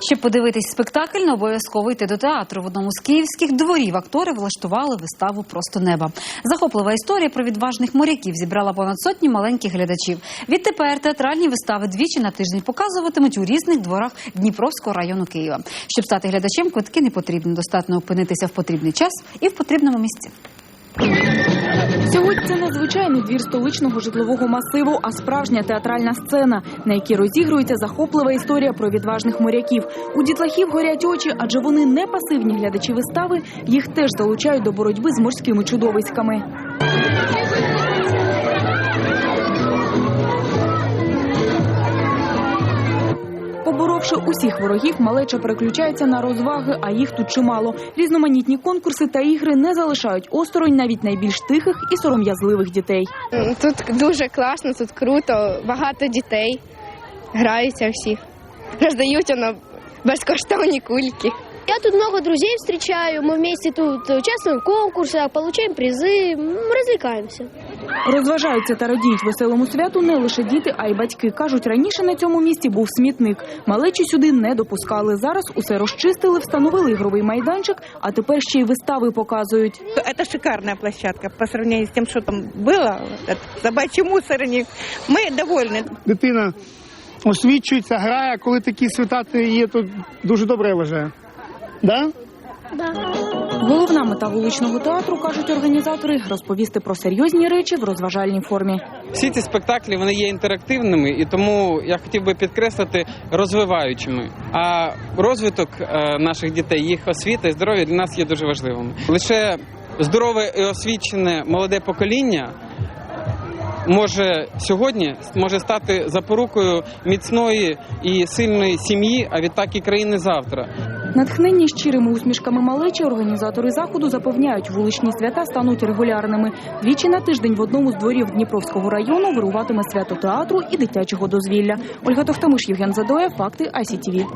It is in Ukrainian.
Щоб подивитись спектакль, не обов'язково йти до театру. В одному з київських дворів актори влаштували виставу Просто неба. Захоплива історія про відважних моряків зібрала понад сотні маленьких глядачів. Відтепер театральні вистави двічі на тиждень показуватимуть у різних дворах Дніпровського району Києва. Щоб стати глядачем, квитки не потрібно. Достатньо опинитися в потрібний час і в потрібному місці. Сьогодні це не звичайний двір столичного житлового масиву, а справжня театральна сцена, на якій розігрується захоплива історія про відважних моряків. У дітлахів горять очі, адже вони не пасивні глядачі вистави. Їх теж залучають до боротьби з морськими чудовиськами. Поборовши усіх ворогів, малеча переключається на розваги, а їх тут чимало. Різноманітні конкурси та ігри не залишають осторонь навіть найбільш тихих і сором'язливих дітей. Тут дуже класно, тут круто, багато дітей граються всі. Роздають воно безкоштовні кульки. Я тут много друзей встречаю, мы вместе тут участвуем в конкурсах, получаем призы, м, развлекаемся. Розважаються та радіють веселому святу не лише діти, а й батьки. Кажуть, раніше на цьому місці був смітник. Малечі сюди не допускали. Зараз усе розчистили, встановили ігровий майданчик, а тепер ще й вистави показують. Это шикарная площадка по сравнению с тем, что там было. Этот собачий мусорник. Мы довольны. дитина освічується, грає, коли такі свята є, то дуже добре я вважаю. Да? Головна мета вуличного театру, кажуть організатори, розповісти про серйозні речі в розважальній формі. Всі ці спектаклі вони є інтерактивними, і тому я хотів би підкреслити розвиваючими. А розвиток е, наших дітей, їх освіта і здоров'я для нас є дуже важливими. Лише здорове і освічене молоде покоління. Може сьогодні може стати запорукою міцної і сильної сім'ї, а відтак і країни завтра. Натхнені щирими усмішками малечі організатори заходу запевняють, вуличні свята стануть регулярними. Двічі на тиждень в одному з дворів Дніпровського району вируватиме свято театру і дитячого дозвілля. Ольга Тохтамиш, Євген Задоя, факти ICTV.